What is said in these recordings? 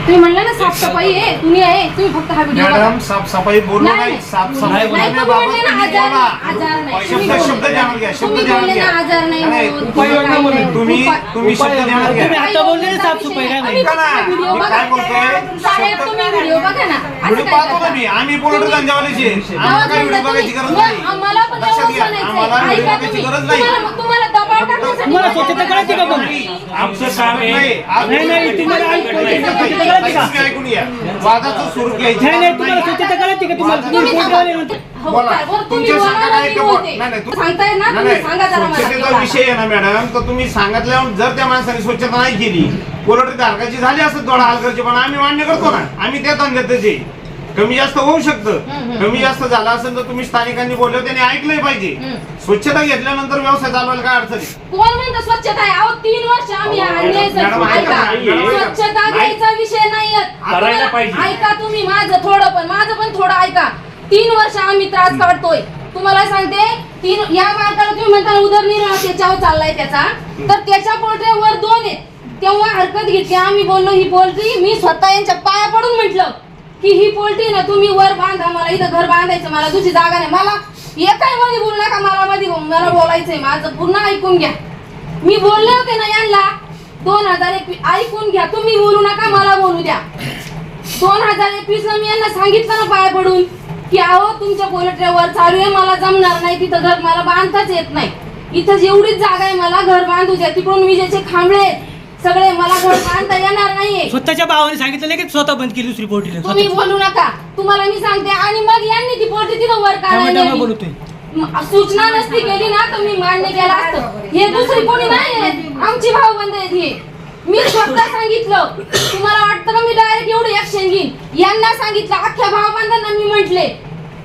तुम्ही म्हणलं ना साफसफाई आहे तुम्ही आहे तुम्ही फक्त हा व्हिडिओ मॅडम साफसफाई बोललो नाही, नाही नाही. साफसफाई नाही, तुम्ही ना आजार नाही, आजार नाही. शब्द तुम्ही शब्द बोलले. जाणून घ्या शब्द तुम्ही जाणून बोलले घ्या ना आजार नाही नाही, काही बोलले. नाही. तुम्ही उपाय- तुम्ही शब्द जाणून तुम्ही घ्या काही आता बोलले ना साफसफाई काय नाही. ऐका ना, आम्ही व्हिडिओ मी बघा. काय बोलतोय? साहेब शब्द- तुम्ही व्हिडिओ बघा ना असं व्हिडिओ काय पाहतो ना करता? मी आम्ही पोलोटर धंद्यावाल्याचे आम्हाला काही व्हिडिओ बघायची गरज मग नाही आम्हाला पण लक्षात एवढंच घ्या म्हणायचंय. आम्हाला व्हिडिओ ऐका बघायची तुम्ही. गरज नाही तुम्हाला तुम्हाला स्वच्छता करायची का पण? आमचं काम आहे नाही, नाही, तुम्हाला ऐकू- स्वच्छता करायची का? तुम्ही ऐकून घ्या वादाचं स्वरूप घ्यायचं नाही नाही तुम्हाला स्वच्छता करायची का तुम्हाला तुम्ही म्हणते. हो, बोला. काय? बरं, तुम्ही तुमच्या बोला सांगा ना, काय मी ते बोलते. बोल. नाही, नाही, तू- सांगताय ना नाही, तुम्ही सांगा जरा मला स्वच्छतेचा. विषय आहे ना मॅडम तर तुम्ही सांगितल्यावर जर त्या माणसाने स्वच्छता नाही केली पोलोट्री धारकाची झाली असत थोडा हलकरची पण आम्ही मान्य करतो ना आम्ही त्या धंद्यातच आहे कमी जास्त होऊ शकतं. कमी जास्त झालं असेल तर तुम्ही स्थानिकांनी बोललं त्यांनी ऐकलंय पाहिजे. स्वच्छता घेतल्यानंतर व्यवसाय चालवायला काय अडचण आहे? कोण म्हणतं स्वच्छता आहे? अहो तीन वर्ष आम्ही आणले मॅडम, ऐका. स्वच्छता नाही. घ्यायचा विषय नाही करायला पाहिजे. ऐका तुम्ही माझं थोडं पण. माझं पण थोडं ऐका. तीन वर्ष आम्ही त्रास काढतोय. तुम्हाला सांगते तीन या मार्गाला तुम्ही म्हणता ना, उदरनिर्वाह त्याच्यावर चाललाय त्याचा. तर त्याच्या पोल्ट्रीवर दोन आहेत. तेव्हा हरकत घेतली. आम्ही बोललो ही पोल्ट्री मी स्वतः यांच्या पाया पडून म्हटलं. की ही पोल्ट्री ना तुम्ही वर बांधा मला इथं घर बांधायचं मला तुझी जागा नाही. मला एकाही मध्ये बोलू नका मला मध्ये मला बोलायचंय माझं पूर्ण ऐकून घ्या. मी बोलले होते ना यांना दोन हजार एकवीस ऐकून घ्या तुम्ही बोलू नका मला बोलू द्या. दोन हजार एकवीस ला मी यांना सांगितलं ना पाया पडून की अहो तुमच्या पोल्ट्रीवर चालू आहे मला जमणार नाही तिथं घर मला बांधताच येत नाही. इथं जेवढीच जागा आहे मला घर बांधू द्या तिकडून विजेचे खांबळे आहेत. सगळे मला घर बांधता येणार नाहीये स्वतःच्या भावाने सांगितलं लगेच स्वतः बंद केली दुसरी पोटी तुम्ही बोलू नका. तुम्हाला मी सांगते आणि मग यांनी ती पोल्ट्री तिथं वर काढायला नेली. बोलतोय. म- सूचना नसती केली ना तर मी मान्य केलं असतं. हे दुसरी कोणी नाही आहेत आमची भाऊबंद आहेत हे. मी स्वतः सांगितलं. तुम्हाला वाटतं का मी डायरेक्ट एवढं ऍक्शन घेईन? यांना सांगितलं अख्ख्या भाऊबंदांना मी म्हटले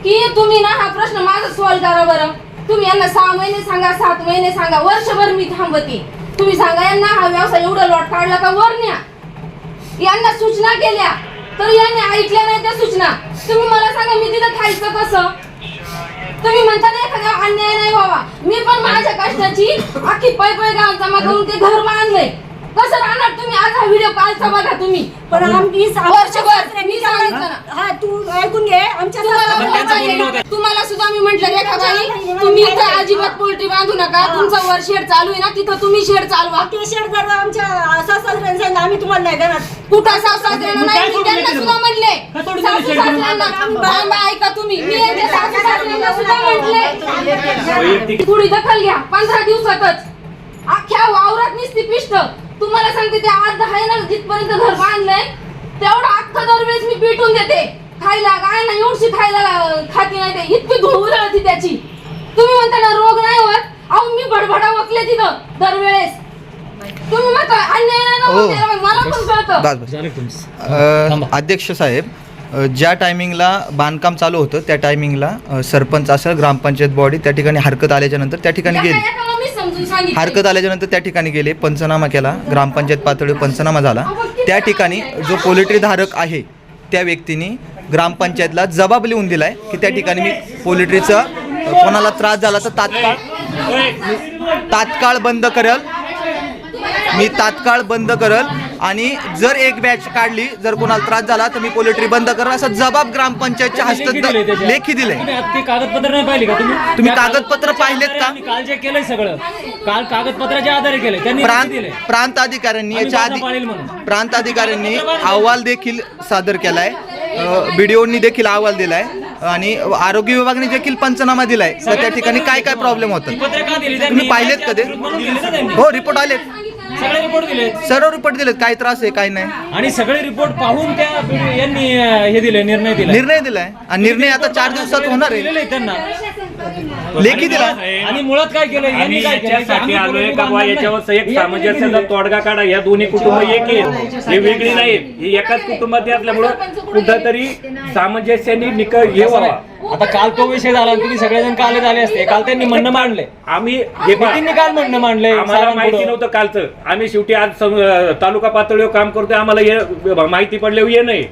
की तुम्ही ना हा प्रश्न माझा सॉल्व्ह करा बरं. तुम्ही यांना सहा महिने सांगा सात महिने सांगा. वर्षभर मी थांबते. तुम्ही सांगा यांना हा व्यवसाय एवढं लॉट काढला का? वर न्या. यांना सूचना केल्या तर यांनी ऐकल्या नाही त्या सूचना. तुम्ही मला सांगा मी तिथं खायचं कसं? तुम्ही म्हणता ना एखाद्या अन्याय नाही व्हावा. मी पण माझ्या कष्टाची अख्खी पै पै गाव जमा करून ते घर बांधलंय कसं राहणार तुम्ही? आज हा व्हिडिओ कालचा बघा तुम्ही. पण आम्ही वर्षभर मी सांगितलं ना. हा तू ऐकून घे. आमच्या तुम्हाला त्यांचं बोलणं आहे. तुम्हाला सुद्धा मी म्हटलं रेखाबाई तुम्ही इथं अजिबात पोल्ट्री बांधू नका. तुमचं वर शेड चालू आहे ना तिथं तुम्ही शेड चालवा. ते शेड जर आमच्या सासऱ्यांना सांगितलं आम्ही तुम्हाला नाही देणार. कुठं सासऱ्यांना मग नाही मी सोडून त्यांना दिलं सुद्धा? म्हणले. काय सोडून सासू? सासऱ्यांना. ऐका तुम्ही. मी यांच्या सासू सासऱ्यांना सुद्धा म्हटले. थोडी दखल घ्या. पंधरा दिवसातच. अख्ख्या वावरात निसती पिष्ट. तुम्हाला सांगते ते अर्ध आहे ना जिथपर्यंत घर बांधलंय तेवढं अख्खं दरवेळेस मी पिटून देते. खायला काय ना एवढी खायला खाती नाही ते. इतकी धूळ उधळती त्याची. तुम्ही म्हणता ना रोग नाही होत? अहो मी बडबडा वकले तिथं दरवेळेस. तुम्ही म्हणता अन्याय नाही ना होत त्याला मला पण कळतं. दाद अ, अध्यक्ष साहेब अ, ज्या टायमिंगला बांधकाम चालू होतं त्या टायमिंगला अ, सरपंच असेल ग्रामपंचायत बॉडी त्या ठिकाणी हरकत आल्याच्यानंतर त्या ठिकाणी गेली. हरकत आल्याच्यानंतर त्या ठिकाणी गेले पंचनामा केला ग्रामपंचायत पातळीवर पंचनामा झाला. त्या ठिकाणी जो पोल्ट्री धारक आहे त्या व्यक्तीने ग्रामपंचायतला जबाब लिहून दिलाय की त्या ठिकाणी मी पोल्ट्रीचं कोणाला त्रास झाला तर तात्काळ तात्काळ बंद करेल. मी तात्काळ बंद करल. आणि जर एक बॅच काढली जर कोणाला त्रास झाला तर मी पोल्ट्री बंद करल. असा जबाब ग्रामपंचायतच्या हस्त लेखी दिले कागदपत्र नाही पाहिले का तुम्ही? तुम्ही कागदपत्र पाहिलेत का? काल जे केलंय सगळं काल कागदपत्राच्या आधारे त्यांनी प्रांत प्रांत अधिकाऱ्यांनी याच्या आधी. प्रांत अधिकाऱ्यांनी अहवाल देखील सादर केलाय. बीडीओनी देखील अहवाल दिलाय. आणि आरोग्य विभागाने देखील पंचनामा दिलाय. तर त्या ठिकाणी काय काय प्रॉब्लेम होतात? तुम्ही पाहिलेत का ते? म्हणून दिले ना त्यांनी. हो रिपोर्ट आलेत. सगळे रिपोर्ट दिले सर्व रिपोर्ट दिलेत. काय त्रास आहे काय नाही. आणि सगळे रिपोर्ट पाहून त्या यांनी अं, हे दिले निर्णय दिला निर्णय दिलाय. आणि निर्णय आता चार दिवसात होणार आहे. दिलेले त्यांना. लेखी दिला आणि मुळात काय केलं यांनी आम्ही काय केलं की याच्यासाठी आम्ही आलोय का बुवा? याच्यावर नाही. एक सामंजस्याचा तोडगा काढा. या दोन्ही कुटुंब एक आहेत. हे वेगळी नाहीत. हे एकाच कुटुंबात असल्यामुळं कुठंतरी सामंजस्याने निकळ हे व्हावा. आता काल तो विषय झाला आणि तुम्ही सगळेजण कालच आले असते. काल त्यांनी म्हणणं मांडलंय. आम्ही हे पहा, त्यांनी काल म्हणणं मांडलंय आम्हाला साहेबांपुढं. माहिती नव्हतं कालचं. आम्ही शेवटी आज सम- तालुका पातळीवर काम करतोय. आम्हाला ये- माहिती पडल्यावर ये नाही.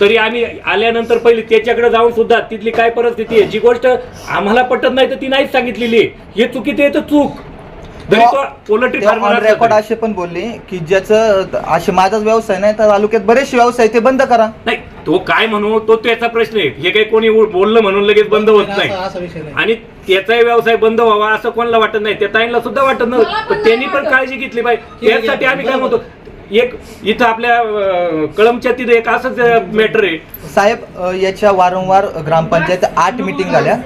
तरी आम्ही आल्यानंतर पहिले त्याच्याकडे जाऊन सुद्धा तिथली काय परिस्थिती आहे जी गोष्ट आम्हाला पटत नाही तर ती नाहीच सांगितलेली आहे. हे चुकीचं आहे तर चूक. जरी तो पोल्ट्री फार्मर रेकॉर्ड असे पण बोलले की ज्याचं असे माझाच व्यवसाय नाही तर तालुक्यात बरेचसे व्यवसाय ते बंद करा. नाही. तो काय म्हणू तो त्याचा प्रश्न आहे. हे काही कोणी बोललं म्हणून लगेच बंद होत नाही. आणि त्याचाही व्यवसाय बंद व्हावा असं कोणाला वाटत नाही. त्या ताईंना सुद्धा वाटत नव्हतं. पण त्यांनी पण. काळजी घेतली पाहिजे त्यासाठी आम्ही काय म्हणतो एक इथं आपल्या कळमच्या तिथे एक असंच मॅटर आहे. साहेब याच्या वारंवार ग्रामपंचायत आठ मिटिंग झाल्या.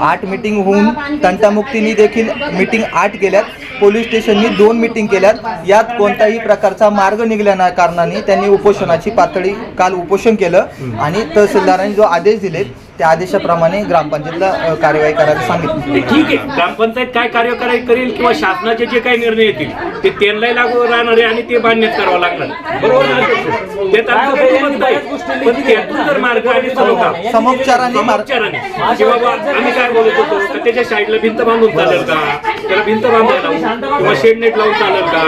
आठ मिटिंग होऊन तंटामुक्तींनी देखील मिटिंग आठ केल्यात. पोलीस स्टेशननी दोन मिटिंग केल्यात. यात कोणताही प्रकारचा मार्ग निघल्या ना कारणाने त्यांनी उपोषणाची पातळी काल उपोषण केलं. आणि तहसीलदारांनी जो आदेश दिलेत त्या आदेशाप्रमाणे ग्रामपंचायतला कार्यवाही करायला सांगितलं. ठीक आहे. ग्रामपंचायत काय कार्य कराय करेल किंवा शासनाचे जे काही निर्णय येतील ते त्यांनाही लागू राहणार आहे आणि ते मान्यच करावं लागणार बरोबर ना ते तर. पण त्यातून जर मार्ग आणि सलोखा समोपचाराने मार्ग समोपचाराने. की बाबा आम्ही काय बोलत होतो? का त्याच्या साईडला भिंत बांधून चालेल का? त्याला भिंत बांधायला किंवा शेड नेट लावून चालेल का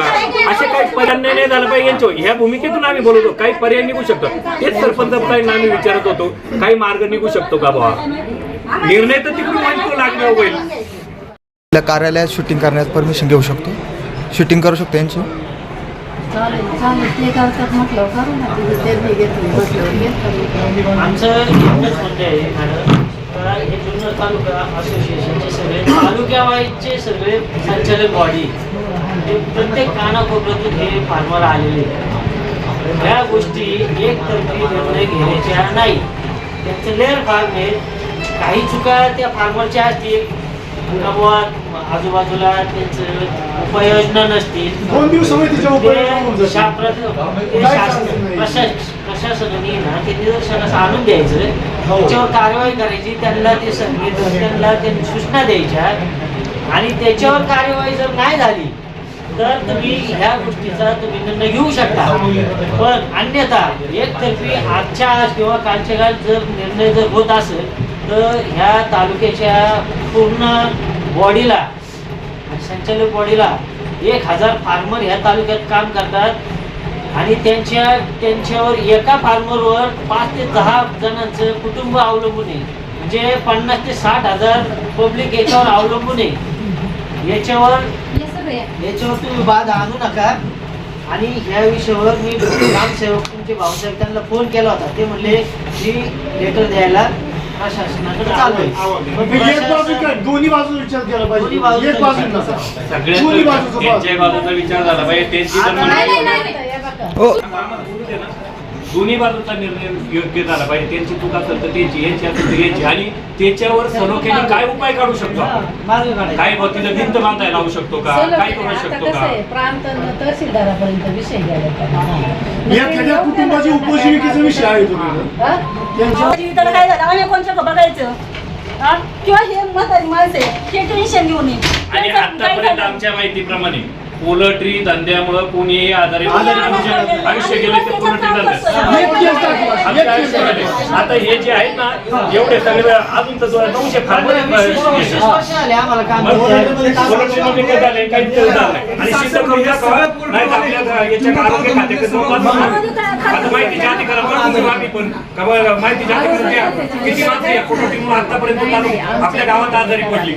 असे काही पर्याय नाही झालं पाहिजे यांच्यावर. ह्या भूमिकेतून आम्ही बोलत. काही पर्याय निघू शकतात. तेच सरपंच आम्ही विचारत होतो. काही मार्ग निघू शकतो का बाबा निर्णय तर तिकडून लागणार होईल. आपल्या कार्यालयात शूटिंग करण्यास परमिशन घेऊ शकतो. शूटिंग करू शकतो यांची. आमचं हे जुन्नर तालुका असोसिएशनचे सगळे तालुक्यावाईजचे सगळे संचालक बॉडी प्रत्येक कानाकोपऱ्यातून हे फार्मर आलेले. ह्या गोष्टी एकतर्फी निर्णय घेण्याच्या नाही. त्यांचं लेअर फार्म काही चुका त्या फार्मरच्या असतील. आजूबाजूला त्यांचं उपाययोजना नसतील. दोन प्रशासनाने ना ते निदर्शनास आणून द्यायचं. हो. त्याच्यावर कारवाई करायची त्यांना ते संगीत त्यांना ते सूचना द्यायच्या. आणि त्याच्यावर कार्यवाही जर नाही झाली तर तुम्ही ह्या गोष्टीचा तुम्ही निर्णय घेऊ शकता. पण अन्यथा एकतर्फी आजच्या आज किंवा कालच्या काल जर निर्णय जर होत असेल तर ह्या तालुक्याच्या पूर्ण बॉडीला संचालक बॉडीला एक हजार फार्मर ह्या तालुक्यात काम करतात. आणि त्यांच्या त्यांच्यावर एका फार्मरवर पाच ते दहा जणांचं कुटुंब अवलंबून आहे. म्हणजे पन्नास ते साठ हजार पब्लिक याच्यावर अवलंबून आहे. याच्यावर याच्यावर तुम्ही बाद आणू नका. आणि ह्या विषयावर मी ग्रामसेवक तुमचे भाऊसाहेब त्यांना फोन केला होता. ते म्हणले की लेटर द्यायला बाजू दोन्ही बाजू विचार केला पाहिजे. बाजू दोन्ही बाजूचं त्यांच्याही बाजूचा विचार झाला पाहिजे. हो. दोन्ही बाजूचा निर्णय योग्य झाला पाहिजे. त्यांची चूक असेल तर त्यांची यांची असेल तर यांची. आणि त्याच्यावर सलोख्याने काय उपाय काढू शकतो? आपण? काढायचा. काय तिथं भिंत बांधायला लावू शकतो का? काय करू आता शकतो कसं का आहे प्रांत तहसीलदारापर्यंत विषय गेला एखाद्या कुटुंबाची उपजीविकेचा विषय आहे काय झालं? आम्ही कोणच्या बघायचं हा? किंवा हे म्हातारी माणसं आहे, हे टेन्शन घेऊन ये. आणि त्यांचं काय आतापर्यंत झालं? आमच्या माहितीप्रमाणे पोल्ट्री धंद्यामुळे कोणीही आजारी. आयुष्य गेले ते पोल्ट्री धंद्यात. आता हे जे आहेत ना एवढे सगळे अजून तर नऊशे झाले काही. आणि याच्या आरोग्य. आता अधिकारावर बोलू आम्ही पण. किती माणसं या आतापर्यंत चालू. आपल्या गावात आजारी पडली.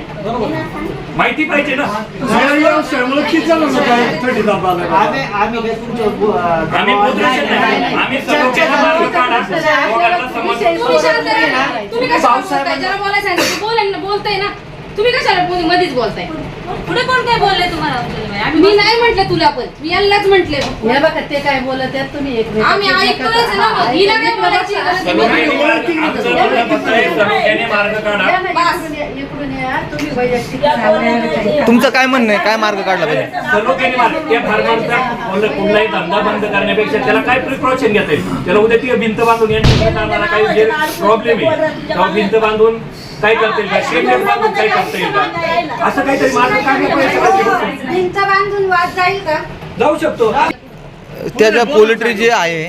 माहिती पाहिजे ना? आम्ही आम्ही काय तुमच्या बु- अं, आम्ही बोलू नाही. आम्ही सलोख्याचा मार्ग काढा. दोघांना समज तुम्ही कशाला बोलताय? बोलायला सांगितलं ना. बोलताय ना. तुम्ही कशाला मध्ये- मध्येच बोलताय? पुढे कोण काय बोलले तुम्हाला मी नाही म्हंटल तुला पण. मी यांनाच म्हंटले. हे बघा ते काय बोलत आहेत तुम्ही एक आम्ही ऐकतोयच ना मग. हिला काय बोलायची गरज नाही. सलोख्याने आमचं म्हणणं फक्त आहे, सलोख्याने मार्ग काढा. इकडून या तुम्ही वैयक्तिक सांगा. तुमचं काय म्हणणं आहे? काय मार्ग काढला पाहिजे? सलोख्याने मार्ग त्या फार्मरचा कुठला- कुठलाही धंदा बंद करण्यापेक्षा त्याला काय प्रिकॉशन घेता येईल? त्याला उद्या ती भिंत बांधून काही जे प्रॉब्लेम आहे तेव्हा भिंत बांधून काय करता येईल? का शेड बांधून काय करता येईल? का असं काहीतरी मार्ग काढला पाहिजे भिंत बांधून वाद जाईल का? जाऊ शकतो. त्या ज्या पोल्ट्री जे आहे.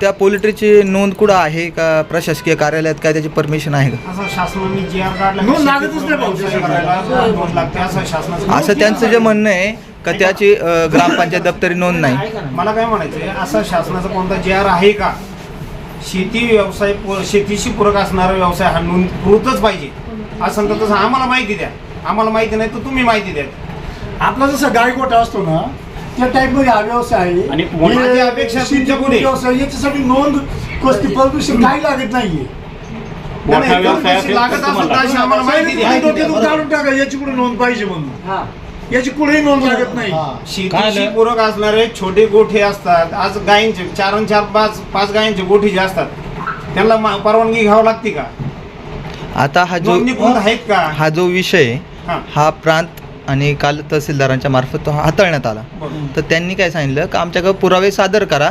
त्या पोल्ट्रीची नोंद कुठं आहे का प्रशासकीय कार्यालयात? काय त्याची परमिशन आहे का? असं शासनाने जी आर काढला नोंद लागतच नाही भाऊ व्यवसाय करायला नोंद लागते. असं शासनाचं असं त्यांचं जे म्हणणं आहे का त्याची अ, ग्रामपंचायत दप्तरी नोंद नाही. मला काय म्हणायचंय असं शासनाचा कोणता जी आर आहे का? शेती व्यवसाय पू- शेतीशी पूरक असणारा व्यवसाय हा नोंदकृतच पाहिजे. असं तर तसं आम्हाला माहिती द्या. आम्हाला माहिती नाही तर तुम्ही माहिती द्या. आपला जसा गायगोठा असतो ना त्या टाईपमध्ये हा व्यवसाय आहे. आणि हे अपेक्षा शेती तुमच्यापुढे. व्यवसाय याच्यासाठी नोंद कोणती परमिशन काही लागत नाहीये. नाही, नाही, मोठा व्यवसाय चौकशी असेल लागत तर असेल तर तुम्हाला- अशी आम्हाला माहिती द्या. तुम्ही टाका याची कुठे नोंद पाहिजे म्हणून. हा. याची कुठेही नोंद लागत नाही. शेतीशी पूरक असणारे छोटे गोठे असतात. आज गायींचे चार आणि चार पाच पाच गायींचे गोठे जे असतात त्यांना परवानगी घ्यावी लागते का? आता हा जो नोंदणीकृत आहेत का? हा जो विषय हा. हा प्रांत आणि काल तहसीलदारांच्या मार्फत तो हाताळण्यात आला. बरं. तर त्यांनी काय सांगितलं? का आमच्याकडे पुरावे सादर करा.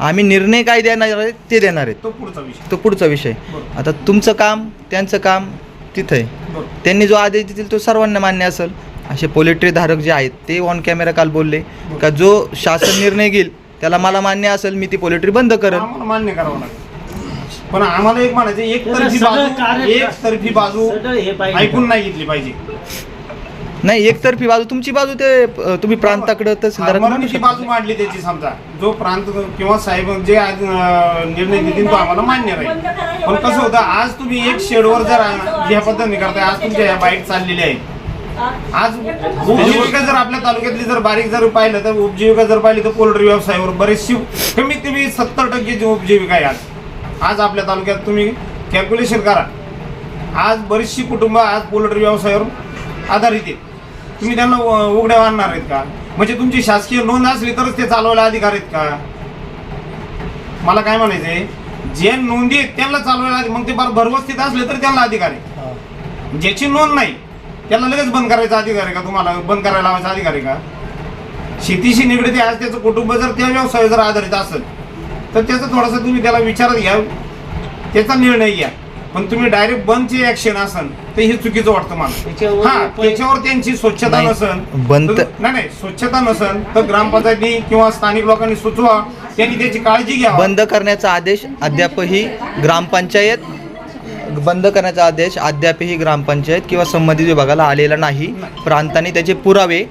आम्ही निर्णय काय देणार आहेत ते देणार आहेत. तो पुढचा विषय. तो पुढचा विषय. बरं. आता तुमचं काम त्यांचं काम तिथं आहे. त्यांनी जो आदेश देतील तो सर्वांना मान्य असेल. असे पोल्ट्री धारक जे आहेत ते ऑन कॅमेरा काल बोलले का जो शासन निर्णय घेईल त्याला मला मान्य असेल मी ती पोल्ट्री बंद करेन. आम्हाला मान्य करावं लागेल. पण आम्हाला एक म्हणायचं एक तर्फी सगळं बाजू कार्य- एक तर्फी बाजू सगळं हे पाहिजे. ऐकून नाही घेतली पाहिजे. नाही एकतर्फी बाजू तुमची बाजू ते अ, तुम्ही प्रांताकडे शकता. बाजू मांडली त्याची समजा. जो प्रांत किंवा साहेब जे आज, अं, निर्णय देतील तो आम्हाला मान्य राहील. पण कसं होतं आज तुम्ही एक शेडवर जर आ- ह्या पद्धतीने करताय आज तुमच्या ह्या बाईट चाललेल्या आहेत आज उपजीविका जर आपल्या तालुक्यातली जर बारीक जर पाहिलं तर उपजीविका जर पाहिली तर पोल्ट्री व्यवसायावर बरेचशी कमीत कमी सत्तर टक्केची उपजीविका आहे आज. आज आपल्या तालुक्यात तुम्ही कॅल्क्युलेशन करा. आज बरीचशी कुटुंब आज पोल्ट्री व्यवसायावर आधारित आहेत. तुम्ही त्यांना उघड्या आणणार आहेत का? म्हणजे तुमची शासकीय नोंद असली तरच ते चालवायला अधिकार आहेत का? मला काय म्हणायचंय? जे नोंदी आहेत त्यांना चालवायला मग ते भर- भरवस्थित असले तर त्यांना अधिकार आहे ज्याची नोंद नाही त्याला लगेच बंद करायचा अधिकार आहे का तुम्हाला? बंद करायला लावायचा अधिकार आहे का? शेतीशी निगडीत आहे, आज त्याचं कुटुंब जर त्या व्यवसायावर जर आधारित असेल तर त्याचं थोडंसं तुम्ही त्याला विचारात घ्या. त्याचा निर्णय घ्या. पण तुम्ही डायरेक्ट बंदची ऍक्शन असेल तर हे चुकीचं वाटतं मला. त्याच्यावर हा त्याच्यावर त्यांची स्वच्छता नसेल बंद- तर- नाही नाही स्वच्छता नसेल तर ग्रामपंचायती किंवा स्थानिक लोकांनी सुचवा त्यांनी त्याची काळजी घ्या बंद करण्याचा आदेश अद्यापही ग्रामपंचायत बंद करण्याचा आदेश अद्यापही ग्रामपंचायत किंवा संबंधित विभागाला आलेला नाही. प्रांताने त्याचे पुरावे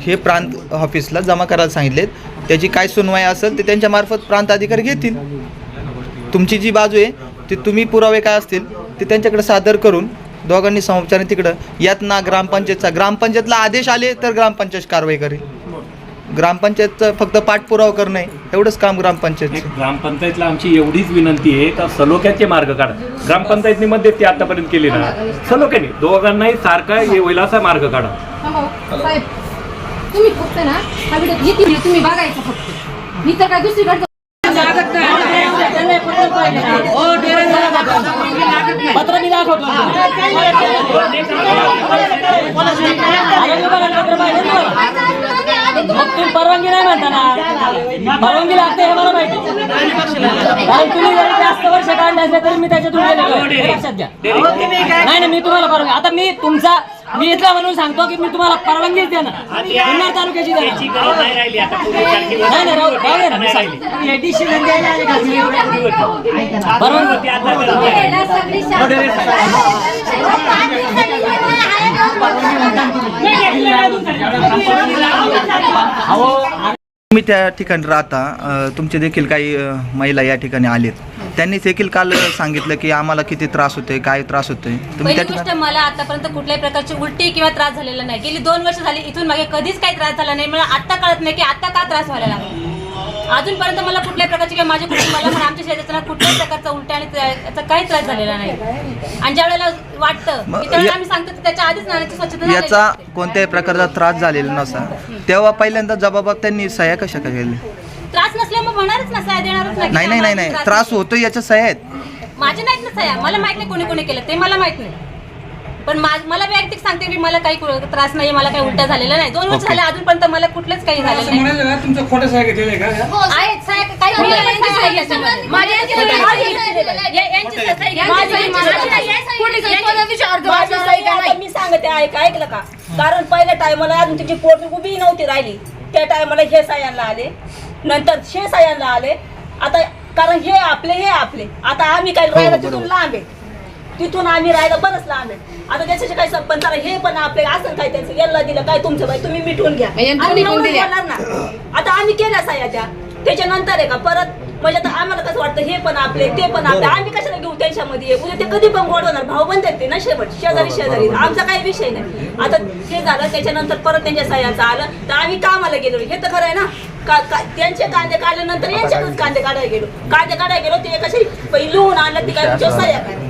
हे प्रांत ऑफिसला जमा करायला सांगितलेत. त्याची काय सुनवाई असेल ते त्यांच्या मार्फत प्रांत अधिकारी घेतील. तुमची जी बाजू आहे ते तुम्ही पुरावे काय असतील ते त्यांच्याकडे सादर करून दोघांनी समोपचाराने तिकडं. यात ना ग्रामपंचायतचा ग्रामपंचायतला आदेश आले तर ग्रामपंचायत कारवाई करेल. ग्रामपंचायतचं फक्त पाठपुरावा करणे एवढंच काम ग्रामपंचायतचं. ग्रामपंचायतला आमची एवढीच विनंती आहे का सलोख्याचे मार्ग काढा. ग्रामपंचायतनी मध्यस्थी आतापर्यंत केली ना. सलोख्याने दोघांनाही सारखा हे होईल असा मार्ग काढा. हो. साहेब तुम्ही फक्त ना हा व्हिडिओ तुम्ही बघायचा फक्त. मी तर काय दुसरीकडे पत्र मी दाखवतो. मग तुम्ही परवानगी नाही म्हणता ना? परवानगी लागते हे मला माहिती. कारण तुम्ही जरी जास्त वर्ष काढले असले तरी मी त्याच्यातून गेलेलो आहे. हे लक्षात घ्या. नाही नाही. मी तुम्हाला परवानगी आता मी तुमचा मी इथला म्हणून सांगतो की मी तुम्हाला परवानगीच देणार. जुन्नर तालुक्याची देणार. नाही नाही राहू राहू दे ना मी सांगतो. decision द्यायला आले का? तुम्ही? परवानगी तुम्ही त्या ठिकाणी राहता तुमचे देखील काही महिला या ठिकाणी आलेत. त्यांनी देखील काल सांगितलं की आम्हाला किती त्रास होतोय काय त्रास होतोय. तुम्ही पहिली त्या गोष्ट ठिकाणी मला आतापर्यंत कुठल्याही प्रकारची उलटी किंवा त्रास झालेला नाही. गेली दोन वर्ष झाली इथून मागे कधीच काही त्रास झाला नाही. मला आता कळत नाही की आता का त्रास व्हायला लागला. अजूनपर्यंत मला कुठल्याही प्रकारची किंवा माझ्या कुटुंबाला पण आमच्या शेजारच्या कुठल्याही प्रकारचा उलट्या आणि त्रा- याचा काही त्रास झालेला नाही. आणि ज्या वेळेला वाटतं मग की त्यावेळेला या- आम्ही सांगतो की त्याच्या आधीच नाण्याची स्वच्छता झालेली याचा असते. कोणत्याही प्रकारचा त्रास झालेला नसा. तेव्हा पहिल्यांदा जबाबात त्यांनी सह्या कशा काय केल्या? त्रास नसल्या मग होणारच ना सह्या देणारच नाही. की नाही नाही नाही आम्हाला नाही. त्रास होतो याच्या सह्या आहेत. माझे नाहीत ना सह्या. मला माहीत नाही कोणी कोणी केलं. ते मला माहीत नाही. पण मला वैयक्तिक सांगते की मला काही कु- त्रास नाही मला काही उलट्या झालेला नाही. दोन वर्ष. झाले अजूनपर्यंत मला कुठलेच काही झालेलं नाही तुमचं खोटं सह्या घेतलेलं आहे का? हो, आहेत सह्या काही मी सांगते ऐका ऐकलं का? कारण पहिल्या टायमाला अजून तिची पोट उभी नव्हती राहिली. त्या टायमाला हे सायांना आले. नंतर शे सायांना आले. आता कारण हे आपले हे आपले. आता आम्ही काय राहायला तिथून लांब आहे. तिथून आम्ही राहायला बरंच लांब आहे. आता त्याच्याशी काही संबंध नाही. हे पण आपले असं काय त्यांचं याला दिलं काय तुमचं बाई? तुम्ही मिटवून घ्या. आम्ही दिल्या. बोलणार ना. आता आम्ही केल्या साया त्या. त्याच्यानंतर आहे का परत म्हणजे आता आम्हाला कसं वाटतं हे पण आपले ते पण आपले. आम्ही कशाला घेऊ त्यांच्यामध्ये? उद्या ते कधी पण गोड होणार. भाऊ पण देते ना शेवट. शेजारी शेजारी. आमचा काही विषय नाही. आता हे झालं त्याच्यानंतर परत त्यांच्या सह्याचं आलं. तर आम्ही कामाला गेलो. हे तर खरं आहे ना. का- का- त्यांचे कांदे काढल्यानंतर यांच्याकडून कांदे काढायला गेलो. कांदे काढायला गेलो ते कसे पहिले लिहून आणलं ती काय तुमच्या सह्या काढल्या.